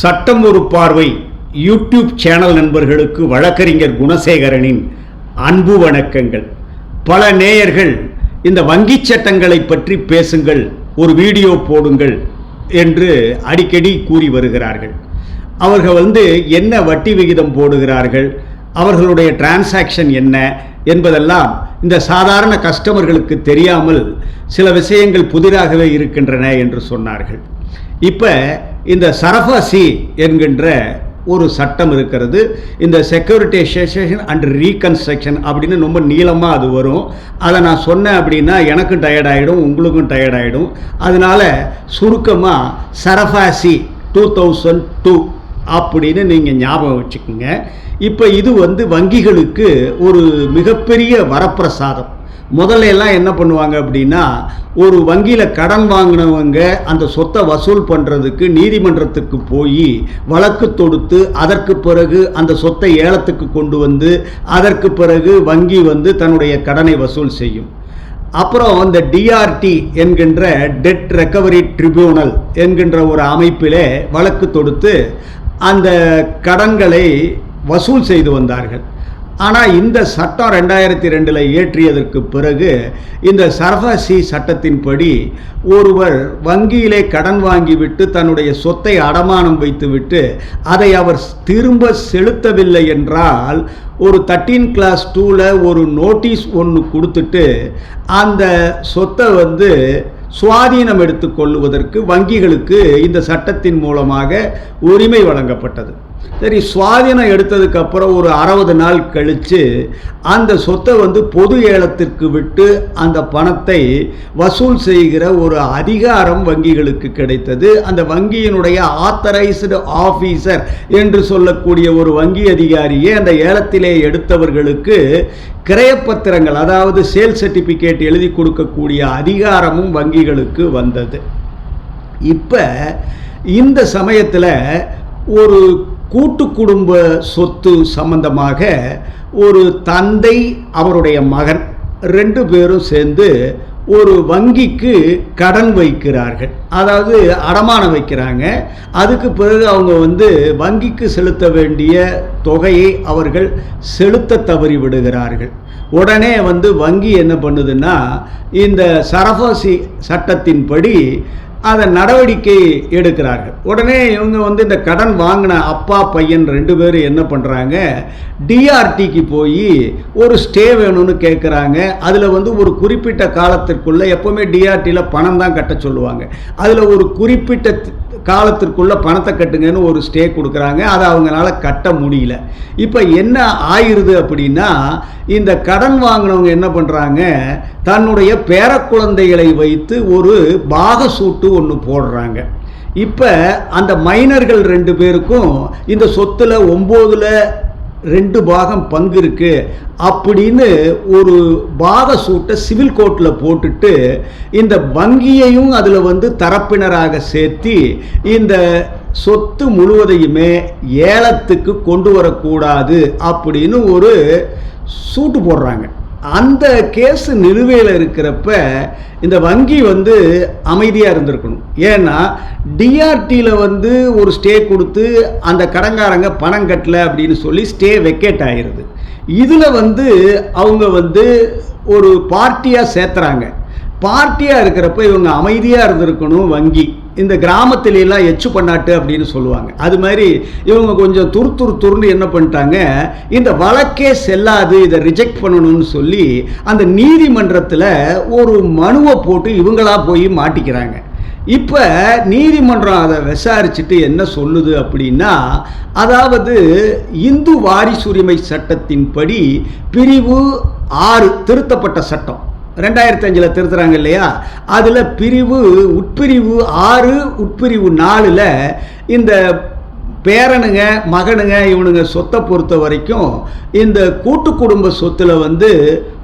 சட்டம் ஒரு பார்வை யூடியூப் சேனல் நண்பர்களுக்கு வழக்கறிஞர் குணசேகரனின் அன்பு வணக்கங்கள். பல நேயர்கள் இந்த வங்கிச் சட்டங்களை பற்றி பேசுங்கள் ஒரு வீடியோ போடுங்கள் என்று அடிக்கடி கூறி வருகிறார்கள். அவர்கள் வந்து என்ன வட்டி விகிதம் போடுகிறார்கள் அவர்களுடைய டிரான்சாக்ஷன் என்ன என்பதெல்லாம் இந்த சாதாரண கஸ்டமர்களுக்கு தெரியாமல் சில விஷயங்கள் புதிராகவே இருக்கின்றன என்று சொன்னார்கள். இப்போ இந்த சரஃபாசி என்கின்ற ஒரு சட்டம் இருக்கிறது. இந்த செக்யூரிட்டைசேஷன் அண்ட் ரீகன்ஸ்ட்ரக்ஷன் அப்படின்னு ரொம்ப நீளமாக அது வரும். அதை நான் சொன்னேன் அப்படின்னா எனக்கும் டயர்ட் ஆகிடும் உங்களுக்கும் டயர்ட் ஆகிடும் சுருக்கமாக சரஃபாசி டூ தௌசண்ட் டூ அப்படின்னு நீங்கள் ஞாபகம் வச்சுக்கோங்க. இப்போ இது வந்து வங்கிகளுக்கு ஒரு மிகப்பெரிய வரப்பிரசாதம். முதல்ல எல்லாம் என்ன பண்ணுவாங்க அப்படின்னா ஒரு வங்கியில் கடன் வாங்கினவங்க அந்த சொத்தை வசூல் பண்ணுறதுக்கு நீதிமன்றத்துக்கு போய் வழக்கு தொடுத்து அதற்கு பிறகு அந்த சொத்தை ஏலத்துக்கு கொண்டு வந்து அதற்கு பிறகு வங்கி வந்து தன்னுடைய கடனை வசூல் செய்யும். அப்புறம் இந்த டிஆர்டி என்கின்ற டெட் ரெக்கவரி ட்ரிபியூனல் என்கின்ற ஒரு அமைப்பிலே வழக்கு தொடுத்து அந்த கடன்களை வசூல் செய்து வந்தார்கள். ஆனால் இந்த சட்டம் ரெண்டாயிரத்தி ரெண்டில் இயற்றியதற்கு பிறகு இந்த சர்வசி சட்டத்தின்படி ஒருவர் வங்கியிலே கடன் வாங்கிவிட்டு தன்னுடைய சொத்தை அடமானம் வைத்துவிட்டு அதை அவர் திரும்ப செலுத்தவில்லை என்றால் ஒரு தர்டீன் கிளாஸ் டூவில் ஒரு நோட்டீஸ் ஒன்று கொடுத்துட்டு அந்த சொத்தை வந்து சுவாதீனம் எடுத்துக்கொள்ளுவதற்கு வங்கிகளுக்கு இந்த சட்டத்தின் மூலமாக உரிமை வழங்கப்பட்டது. சரி சுவாதீனம் எடுத்ததுக்கப்புறம் ஒரு அறுபது நாள் கழித்து அந்த சொத்தை வந்து பொது ஏலத்திற்கு விட்டு அந்த பணத்தை வசூல் செய்கிற ஒரு அதிகாரம் வங்கிகளுக்கு கிடைத்தது. அந்த வங்கியினுடைய ஆத்தரைஸ்டு ஆஃபீஸர் என்று சொல்லக்கூடிய ஒரு வங்கி அதிகாரியே அந்த ஏலத்திலே எடுத்தவர்களுக்கு கிரயப்பத்திரங்கள் அதாவது சேல் சர்டிஃபிகேட் எழுதி கொடுக்கக்கூடிய அதிகாரமும் வங்கிகளுக்கு வந்தது. இப்போ இந்த சமயத்தில் ஒரு கூட்டு குடும்ப சொத்து சம்பந்தமாக ஒரு தந்தை அவருடைய மகன் ரெண்டு பேரும் சேர்ந்து ஒரு வங்கிக்கு கடன் வைக்கிறார்கள். அதாவது அடமானம் வைக்கிறாங்க. அதுக்கு பிறகு அவங்க வந்து வங்கிக்கு செலுத்த வேண்டிய தொகையை அவர்கள் செலுத்த தவறி விடுகிறார்கள். உடனே வந்து வங்கி என்ன பண்ணுதுன்னா இந்த சரஃபாசி சட்டத்தின்படி அதை நடவடிக்கை எடுக்கிறார்கள். உடனே இவங்க வந்து இந்த கடன் வாங்கின அப்பா பையன் ரெண்டு பேரும் என்ன பண்ணுறாங்க டிஆர்டிக்கு போய் ஒரு ஸ்டே வேணும்னு கேட்குறாங்க அதில் வந்து ஒரு குறிப்பிட்ட காலத்திற்குள்ளே எப்போவுமே டிஆர்டியில் பணம் தான் கட்ட சொல்லுவாங்க. அதில் ஒரு குறிப்பிட்ட காலத்திற்குள்ளே பணத்தை கட்டுங்கன்னு ஒரு ஸ்டே கொடுக்குறாங்க. அதை அவங்களால கட்ட முடியல. இப்போ என்ன ஆயிடுது அப்படின்னா இந்த கடன் வாங்கினவங்க என்ன பண்ணுறாங்க தன்னுடைய பேரக்குழந்தைகளை வைத்து ஒரு பாக சூட்டு ஒன்று போடுறாங்க. இப்போ அந்த மைனர்கள் ரெண்டு பேருக்கும் இந்த சொத்தில் ஒம்போதில் ரெண்டு பாகம் பங்கு இருக்கு. அப்படின்னு ஒரு பாக சூட்டை சிவில் கோர்ட்டில் போட்டுட்டு இந்த வங்கியையும் அதில் வந்து தரப்பினராக சேர்த்தி இந்த சொத்து முழுவதையுமே ஏலத்துக்கு கொண்டு வரக்கூடாது அப்படின்னு ஒரு சூட்டு போடுறாங்க. அந்த கேஸ் நிலுவையில் இருக்கிறப்ப இந்த வங்கி வந்து அமைதியாக இருந்திருக்கணும். ஏன்னா டிஆர்டியில் வந்து ஒரு ஸ்டே கொடுத்து அந்த கடங்காரங்க பணம் கட்டல அப்படின்னு சொல்லி ஸ்டே வெக்கேட் ஆகிருது இதில் வந்து அவங்க வந்து ஒரு பார்ட்டியாக சேர்த்துறாங்க. பார்ட்டியாக இருக்கிறப்ப இவங்க அமைதியாக இருந்திருக்கணும் வங்கி. இந்த கிராமத்துல எல்லாம் எச்சு பண்ணாட்டு அப்படின்னு சொல்லுவாங்க. அது மாதிரி இவங்க கொஞ்சம் துரு துரு துருன்னு என்ன பண்ணிட்டாங்க இந்த வழக்கே செல்லாது இதை ரிஜெக்ட் பண்ணணும்னு சொல்லி அந்த நீதிமன்றத்தில் ஒரு மனுவை போட்டு இவங்களா போய் மாட்டிக்கிறாங்க. இப்போ நீதிமன்றம் அதை விசாரிச்சுட்டு என்ன சொல்லுது அப்படின்னா அதாவது இந்து வாரிசுரிமை சட்டத்தின்படி பிரிவு ஆறு திருத்தப்பட்ட சட்டம். ரெண்டாயிரத்தி அஞ்சில் திருத்துறாங்க இல்லையா? அதில் பிரிவு உட்பிரிவு ஆறு உட்பிரிவு நாலில் இந்த பேரனுங்க மகனுங்க இவனுங்க சொத்தை பொறுத்த வரைக்கும் இந்த கூட்டு குடும்ப சொத்தில் வந்து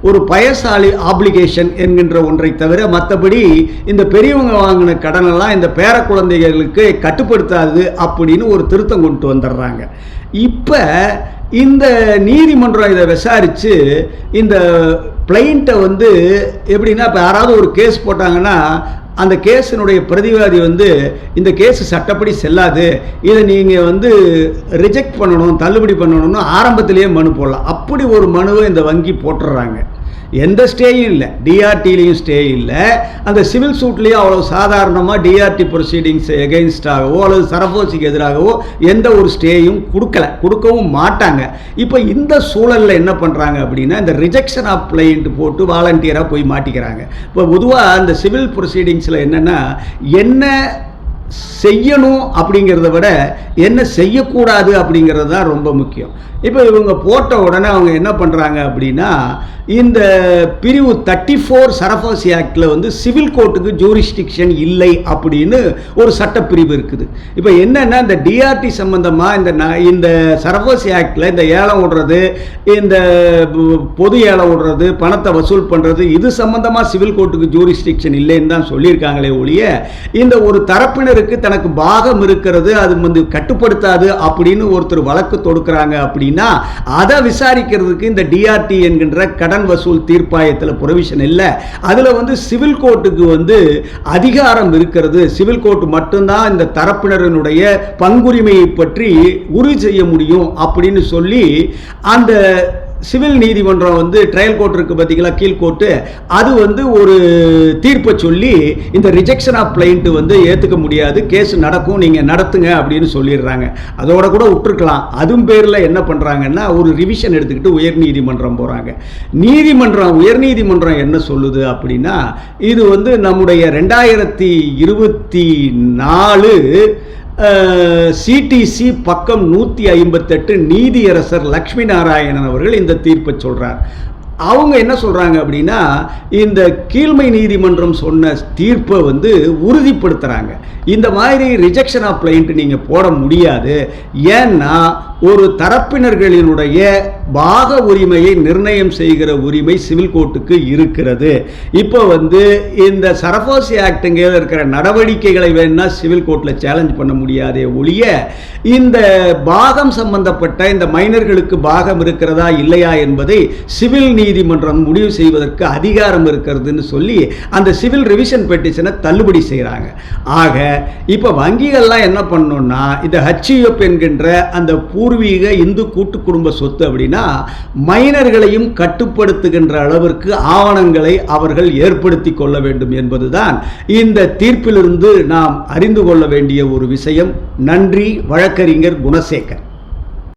ஒரு பயசாலி ஆப்ளிகேஷன் என்கின்ற ஒன்றை தவிர மற்றபடி இந்த பெரியவங்க வாங்கின கடனெல்லாம் இந்த பேர குழந்தைகளுக்கு கட்டுப்படுத்தாது அப்படின்னு ஒரு திருத்தம் கொண்டு வந்துடுறாங்க. இப்போ இந்த நீதிமன்றம் இதை விசாரித்து இந்த பிளைண்ட்டை வந்து எப்படின்னா இப்போ யாராவது ஒரு கேஸ் போட்டாங்கன்னா அந்த கேஸினுடைய பிரதிவாதி வந்து இந்த கேஸ் சட்டப்படி செல்லாது. இதை நீங்கள் வந்து ரிஜெக்ட் பண்ணணும் தள்ளுபடி பண்ணணும்னு ஆரம்பத்திலேயே மனு போடலாம். அப்படி ஒரு மனுவை இந்த வங்கி போட்டுடுறாங்க. எந்த ஸ்டேயும் இல்லை. டிஆர்டிலையும் ஸ்டே இல்லை. அந்த சிவில் சூட்லேயும் அவ்வளோ சாதாரணமாக டிஆர்டி ப்ரொசீடிங்ஸ் எகெயின்ஸ்டாகவோ அல்லது சரபோசிக்கு எதிராகவோ எந்த ஒரு ஸ்டேயும் கொடுக்கல. கொடுக்கவும் மாட்டாங்க. இப்போ இந்த சூழலில் என்ன பண்ணுறாங்க அப்படின்னா இந்த ரிஜெக்ஷன் ஆஃப் பிளைண்ட் போட்டு வாலண்டியராக போய் மாட்டிக்கிறாங்க. இப்போ பொதுவாக அந்த சிவில் ப்ரொசீடிங்ஸில் என்னென்னா என்ன செய்யணும் அப்படிங்கிறத விட என்ன செய்யக்கூடாது அப்படிங்கிறது தான் ரொம்ப முக்கியம். இப்போ இவங்க போட்ட உடனே அவங்க என்ன பண்ணுறாங்க அப்படின்னா இந்த பிரிவு தேர்ட்டி ஃபோர் சரஃபாசி ஆக்டில் வந்து சிவில் கோர்ட்டுக்கு ஜூரிஸ்டிக்ஷன் இல்லை அப்படின்னு ஒரு சட்டப்பிரிவு இருக்குது. இப்போ என்னென்னா இந்த டிஆர்டி சம்மந்தமாக இந்த ந இந்த சரஃபாசி ஆக்டில் இந்த ஏலம் விடுறது இந்த பொது ஏலம் விடுறது பணத்தை வசூல் பண்ணுறது இது சம்மந்தமாக சிவில் கோர்ட்டுக்கு ஜூரிஸ்டிக்ஷன் இல்லைன்னு தான் சொல்லியிருக்காங்களே ஒழிய இந்த ஒரு தரப்பினருக்கு தனக்கு பாகம் இருக்கிறது அது வந்து கட்டுப்படுத்தாது அப்படின்னு ஒருத்தர் வழக்கு தொடுக்கிறாங்க அப்படின்னு அதை விசாரிக்கிறதுக்கு இந்த டிஆர்டி என்கின்ற கடன் வசூல் தீர்ப்பாயத்தில் ப்ரொவிஷன் இல்லை. அதில் வந்து சிவில் கோர்ட்டுக்கு வந்து அதிகாரம் இருக்கிறது. சிவில் கோர்ட் மட்டும்தான் இந்த தரப்பினரினுடைய பங்குரிமையை பற்றி உறுதி செய்ய முடியும் அப்படின்னு சொல்லி அந்த சிவில் நீதிமன்றம் வந்து ட்ரையல் கோர்ட் இருக்கு பார்த்தீங்களா கீழ் கோர்ட்டு அது வந்து ஒரு தீர்ப்பை சொல்லி இந்த ரிஜெக்ஷன் ஆஃப் பிளைண்ட் வந்து ஏற்றுக்க முடியாது. கேஸ் நடக்கும் நீங்கள் நடத்துங்க அப்படின்னு சொல்லிடுறாங்க. அதோட கூட விட்டுருக்கலாம். அதுவும் பேரில் என்ன பண்ணுறாங்கன்னா ஒரு ரிவிஷன் எடுத்துக்கிட்டு உயர் நீதிமன்றம் போகிறாங்க நீதிமன்றம் உயர் நீதிமன்றம் என்ன சொல்லுது அப்படின்னா இது வந்து நம்முடைய ரெண்டாயிரத்தி இருபத்தி நாலு சிடிசி பக்கம் நூற்றி ஐம்பத்தெட்டு நீதியரசர் லக்ஷ்மி நாராயணன் அவர்கள் இந்த தீர்ப்பை சொல்கிறார் அவங்க என்ன சொல்றாங்க அப்படின்னா இந்த கீழ்மை நீதிமன்றம் சொன்ன தீர்ப்பை வந்து உறுதிப்படுத்துறாங்க. இந்த மாதிரி ரிஜெக்ஷன் ஆஃப் பிளைண்ட் நீங்கள் போட முடியாது. ஏன்னா ஒரு தரப்பினர்களினுடைய பாக உரிமையை நிர்ணயம் செய்கிற உரிமை சிவில் கோர்ட்டுக்கு இருக்கிறது. இப்போ வந்து இந்த சரஃபோசி ஆக்டுங்க இருக்கிற நடவடிக்கைகளை வேணால் சிவில் கோர்ட்டில் சேலஞ்ச் பண்ண முடியாதே ஒழிய இந்த பாகம் சம்பந்தப்பட்ட இந்த மைனர்களுக்கு பாகம் இருக்கிறதா இல்லையா என்பதை சிவில் நீ நீதிமன்றம் முடிவு செய்வதற்கு அதிகாரம் இருக்கிறதுன்னு சொல்லி அந்த சிவில் ரிவிஷன் பெட்டிஷனை தள்ளுபடி செய்கிறாங்க ஆக இப்போ வங்கிகள்லாம் என்ன பண்ணணும்னா இந்த ஹச்இஎஃப் என்கின்ற அந்த பூர்வீக இந்து கூட்டு குடும்ப சொத்து அப்படின்னா மைனர்களையும் கட்டுப்படுத்துகின்ற அளவிற்கு ஆவணங்களை அவர்கள் ஏற்படுத்தி கொள்ள வேண்டும் என்பதுதான் இந்த தீர்ப்பிலிருந்து நாம் அறிந்து கொள்ள வேண்டிய ஒரு விஷயம். நன்றி வழக்கறிஞர் குணசேகர்.